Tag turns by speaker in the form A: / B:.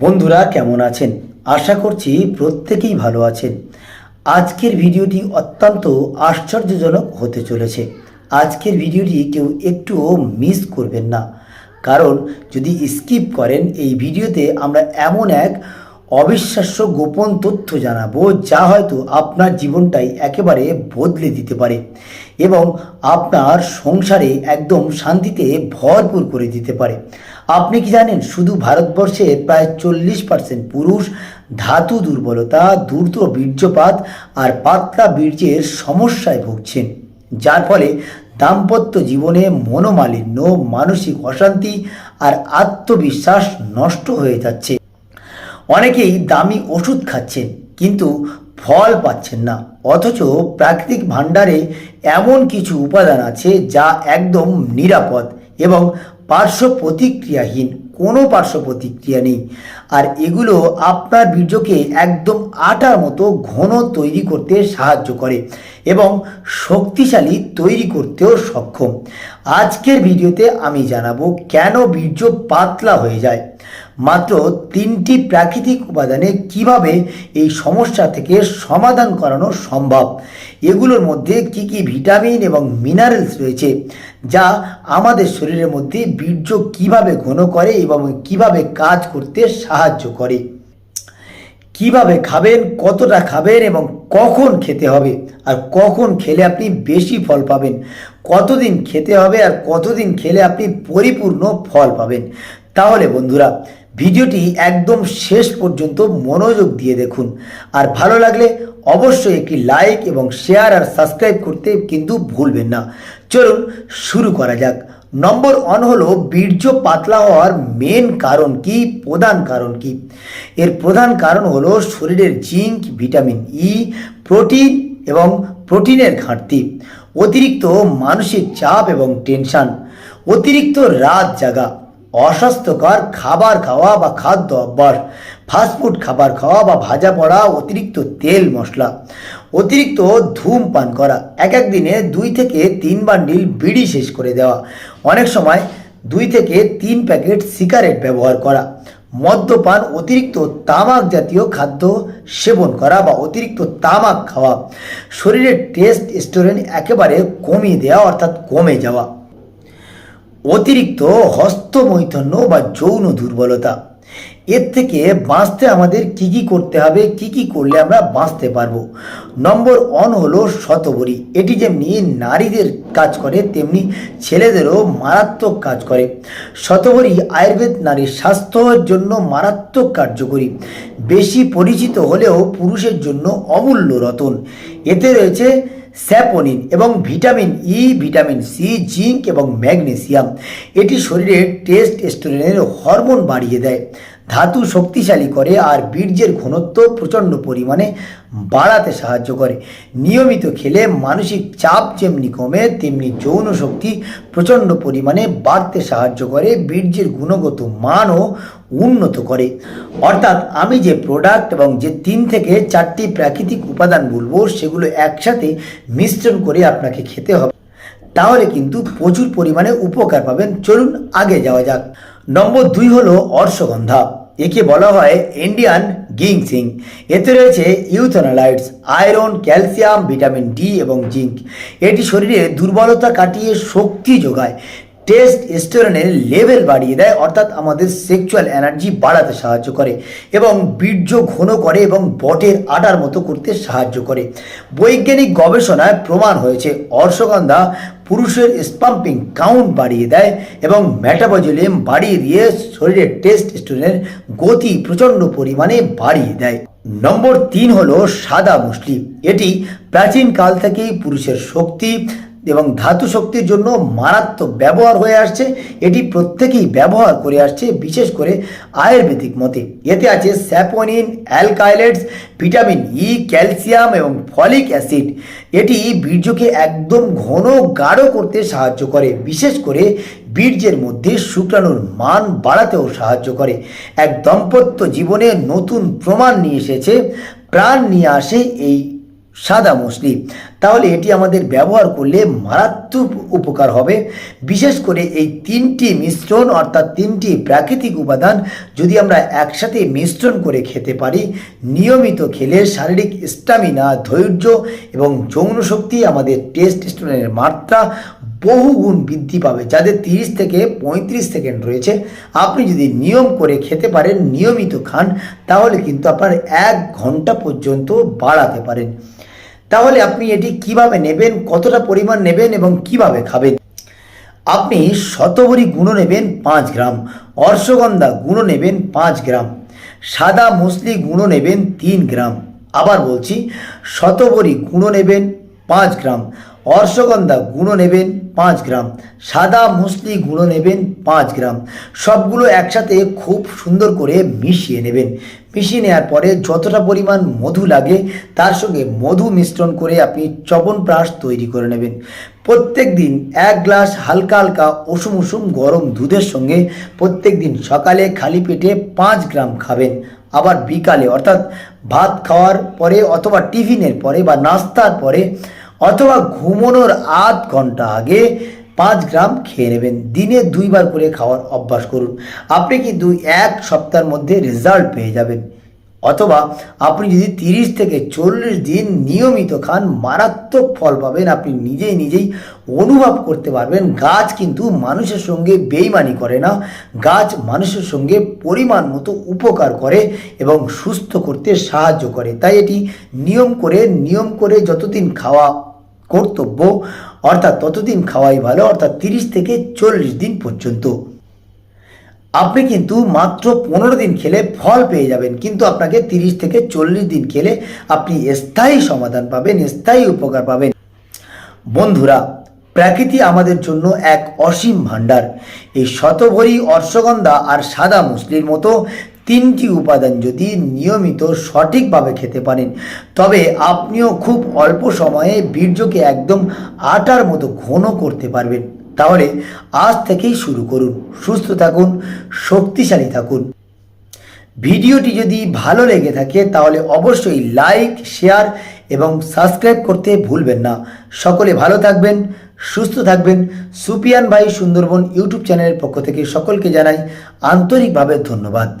A: বন্ধুরা, কেমন আছেন? আশা করছি প্রত্যেকেই ভালো আছেন। আজকের ভিডিওটি অত্যন্ত আশ্চর্যজনক হতে চলেছে। আজকের ভিডিওটি কেউ একটুও মিস করবেন না। কারণ যদি স্কিপ করেন, এই ভিডিওতে আমরা এমন এক অবিশ্বাস্য গোপন তথ্য জানাব, যা হয়তো আপনার জীবনটাই একেবারে বদলে দিতে পারে এবং আপনার সংসারে একদম শান্তিতে ভরপুর করে দিতে পারে। আপনি কি জানেন, শুধু ভারতবর্ষে প্রায় চল্লিশ পার্সেন্ট পুরুষ ধাতু দুর্বলতা দ্রুত বীর্যপাত আর পাতলা বীর্যের সমস্যায় ভুগছেন। যার ফলে দাম্পত্য জীবনে মনোমালিন্য, মানসিক অশান্তি আর আত্মবিশ্বাস নষ্ট হয়ে যাচ্ছে। অনেকেই দামি ওষুধ খাচ্ছেন, কিন্তু ফল পাচ্ছেন না। অথচ প্রাকৃতিক ভাণ্ডারে এমন কিছু উপাদান আছে যা একদম নিরাপদ এবং পার্শ্ব প্রতিক্রিয়াহীন, কোনো পার্শ্ব প্রতিক্রিয়া নেই। আর এগুলো আপনার বীর্যকে একদম আটার মতো ঘন তৈরি করতে সাহায্য করে এবং শক্তিশালী তৈরি করতেও সক্ষম। আজকের ভিডিওতে আমি জানাব কেন বীর্য পাতলা হয়ে যায়। মাত্র তিনটি প্রাকৃতিক উপাদানে কীভাবে এই সমস্যা থেকে সমাধান করানো সম্ভব? এগুলোর মধ্যে কি কি ভিটামিন এবং মিনারেলস রয়েছে? যা আমাদের শরীরের মধ্যে বীর্য কীভাবে ঘন করে এবং কীভাবে কাজ করতে সাহায্য করে? কীভাবে খাবেন, কতটা খাবেন এবং কখন খেতে হবে? আর কখন খেলে আপনি বেশি ফল পাবেন? কতদিন খেতে হবে আর কতদিন খেলে আপনি পরিপূর্ণ ফল পাবেন? তাহলে বন্ধুরা ভিডিওটি একদম শেষ পর্যন্ত মনোযোগ দিয়ে দেখুন। আর ভালো লাগলে অবশ্যই একটি লাইক এবং শেয়ার আর সাবস্ক্রাইব করতে কিন্তু ভুলবেন না। চলুন শুরু করা যাক। নম্বর ওয়ান হলো বীর্য পাতলা হওয়ার মেন কারণ কি, প্রধান কারণ কি? এর প্রধান কারণ হলো শরীরের জিঙ্ক ভিটামিন ই প্রোটিন এবং প্রোটিনের ঘাটতি। অতিরিক্ত মানসিক চাপ এবং টেনশন অতিরিক্ত রাত জাগা। অস্বাস্থ্যকর খাবার খাওয়া বা খাদ্য অভ্যাস ফাস্টফুড খাবার খাওয়া বা ভাজা পড়া, অতিরিক্ত তেল মশলা, অতিরিক্ত ধূমপান করা, এক এক দিনে দুই থেকে তিন বান্ডিল বিড়ি শেষ করে দেওয়া, অনেক সময় দুই থেকে তিন প্যাকেট সিগারেট ব্যবহার করা, মদ্যপান, অতিরিক্ত তামাক জাতীয় খাদ্য সেবন করা বা অতিরিক্ত তামাক খাওয়া, শরীরের টেস্ট স্টোরেন একেবারে কমিয়ে দেওয়া অর্থাৎ কমে যাওয়া। অতিরিক্ত হস্তমৈথন্য বা যৌন দুর্বলতা। এর থেকে বাঁচতে আমাদের কি কি করতে হবে, কি কি করলে আমরা বাঁচতে পারব? নম্বর ওয়ান হলো শতবরী। এটি যেমনি নারীদের কাজ করে, তেমনি ছেলেদেরও মারাত্মক কাজ করে। শতবরী আয়ুর্বেদ নারীর স্বাস্থ্যের জন্য মারাত্মক কার্যকরী। বেশি পরিচিত হলেও পুরুষের জন্য অমূল্য রতন। এতে রয়েছে স্যাপোনিন এবং vitamin E vitamin C zinc এবং ম্যাগনেসিয়াম। এটি শরীরের টেস্ট স্টোরেনের হরমোন বাড়িয়ে দেয়। ধাতু শক্তিশালী করে আর বীর্যের ঘনত্ব প্রচণ্ড পরিমাণে বাড়াতে সাহায্য করে। নিয়মিত খেলে মানসিক চাপ যেমনি কমে, তেমনি যৌন শক্তি প্রচণ্ড পরিমাণে বাড়তে সাহায্য করে, বীর্যের গুণগত মানও উন্নত করে। অর্থাৎ আমি যে প্রোডাক্ট এবং যে তিন থেকে চারটি প্রাকৃতিক উপাদান বলব সেগুলো একসাথে মিশ্রণ করে আপনাকে খেতে হবে। তাহলে কিন্তু প্রচুর পরিমাণে উপকার পাবেন। চলুন আগে যাওয়া যাক। নম্বর দুই হলো অর্শগন্ধা। একে বলা হয় ইন্ডিয়ান গিংসিং। এতে রয়েছে ইউথেনালাইটস, আয়রন, ক্যালসিয়াম, ভিটামিন ডি এবং জিঙ্ক। এটি শরীরে দুর্বলতা কাটিয়ে শক্তি যোগায়। টেস্ট স্টোরেনের লেভেল বাড়িয়ে দেয়, অর্থাৎ আমাদের সেক্সুয়াল এনার্জি বাড়াতে সাহায্য করে এবং বীর্য ঘন করে এবং বটের আটার মতো করতে সাহায্য করে। বৈজ্ঞানিক গবেষণায় প্রমাণ হয়েছে, অর্শগন্ধা পুরুষের স্পাম্পিং কাউন্ট বাড়িয়ে দেয় এবং ম্যাটাবজলিয়াম বাড়িয়ে দিয়ে শরীরের টেস্ট স্টোরেনের গতি প্রচণ্ড পরিমাণে বাড়িয়ে দেয়। নম্বর তিন হলো সাদা মুসলি। এটি প্রাচীন কাল থেকেই পুরুষের শক্তি এবং ধাতু শক্তির জন্য মারাত্মক ব্যবহার হয়ে আসছে। এটি প্রত্যেকেই ব্যবহার করে আসছে, বিশেষ করে আয়ুর্বেদিক মতে। এতে আছে স্যাপোনিন, অ্যালকাইলেটস, ভিটামিন ই ক্যালসিয়াম এবং ফলিক অ্যাসিড। এটি বীর্যকে একদম ঘন গাঢ় করতে সাহায্য করে, বিশেষ করে বীর্যের মধ্যে শুক্রাণুর মান বাড়াতেও সাহায্য করে। এক দম্পত্য জীবনে নতুন প্রমাণ নিয়ে এসেছে, প্রাণ নিয়ে আসে এই সাদা মুসলি। তাহলে এটি আমাদের ব্যবহার করলে মারাত্মক উপকার হবে। বিশেষ করে এই তিনটি মিশ্রণ অর্থাৎ তিনটি প্রাকৃতিক উপাদান যদি আমরা একসাথে মিশ্রণ করে খেতে পারি, নিয়মিত খেলে শারীরিক স্টামিনা ধৈর্য এবং যৌন শক্তি আমাদের টেস্টোস্টেরনের মাত্রা বহুগুণ বৃদ্ধি পাবে, যাদের তিরিশ থেকে পঁয়ত্রিশ সেকেন্ড রয়েছে। আপনি যদি নিয়ম করে খেতে পারেন, নিয়মিত খান, তাহলে কিন্তু আপনার এক ঘণ্টা পর্যন্ত বাড়াতে পারেন। তাহলে আপনি এটি কীভাবে নেবেন, কতটা পরিমাণ নেবেন এবং কীভাবে খাবেন? আপনি শতবরী গুঁড়ো নেবেন পাঁচ গ্রাম, অর্শগন্ধা গুঁড়ো নেবেন পাঁচ গ্রাম, সাদা মুসলি গুঁড়ো নেবেন তিন গ্রাম। আবার বলছি, শতবরী গুঁড়ো নেবেন পাঁচ গ্রাম অর্শগন্ধা গুঁড়ো নেবেন পাঁচ গ্রাম, সাদা মুসলি গুঁড়ো নেবেন পাঁচ গ্রাম। সবগুলো একসাথে খুব সুন্দর করে মিশিয়ে নেবেন। মিশিয়ে নেওয়ার পরে যতটা পরিমাণ মধু লাগে, তার সঙ্গে মধু মিশ্রণ করে আপনি চবনপ্রাশ তৈরি করে নেবেন। প্রত্যেক দিন এক গ্লাস হালকা হালকা উষুম উষুম গরম দুধের সঙ্গে প্রত্যেক দিন সকালে খালি পেটে পাঁচ গ্রাম খাবেন। আবার বিকালে, অর্থাৎ ভাত খাওয়ার পরে অথবা টিফিনের পরে বা নাস্তার পরে অথবা ঘুমানোর আধ ঘণ্টা আগে পাঁচ গ্রাম খেয়ে নেবেন। দিনে দুইবার করে খাওয়ার অভ্যাস করুন। আপনি কিন্তু এক সপ্তাহের মধ্যে রেজাল্ট পেয়ে যাবেন। অথবা আপনি যদি তিরিশ থেকে চল্লিশ দিন নিয়মিত খান, মারাত্মক ফল পাবেন। আপনি নিজেই নিজেই অনুভব করতে পারবেন। গাছ কিন্তু মানুষের সঙ্গে বেইমানি করে না। গাছ মানুষের সঙ্গে পরিমাণ মতো উপকার করে এবং সুস্থ করতে সাহায্য করে। তাই এটি নিয়ম করে নিয়ম করে যতদিন খাওয়া কর্তব্য, অর্থাৎ ততদিন খাওয়াই ভালো, অর্থাৎ তিরিশ থেকে চল্লিশ দিন পর্যন্ত। আপনি কিন্তু মাত্র পনেরো দিন খেলে ফল পেয়ে যাবেন, কিন্তু আপনাকে তিরিশ থেকে চল্লিশ দিন খেলে আপনি স্থায়ী সমাধান পাবেন, স্থায়ী উপকার পাবেন। বন্ধুরা, প্রকৃতি আমাদের জন্য এক অসীম ভাণ্ডার। এই শতভরি অর্শগন্ধা আর সাদা মুসলির মতো তিনটি উপাদান যদি নিয়মিত সঠিকভাবে খেতে পারেন, তবে আপনিও খুব অল্প সময়ে বীর্যকে একদম আটার মতো ঘন করতে পারবেন। তাহলে আজ থেকেই শুরু করুন। সুস্থ থাকুন, শক্তিশালী থাকুন। ভিডিওটি যদি ভালো লেগে থাকে, তাহলে অবশ্যই লাইক, শেয়ার এবং সাবস্ক্রাইব করতে ভুলবেন না। সকলে ভালো থাকবেন, সুস্থ থাকবেন। সুপিয়ান ভাই সুন্দরবন ইউটিউব চ্যানেলের পক্ষ থেকে সকলকে জানাই আন্তরিকভাবে ধন্যবাদ।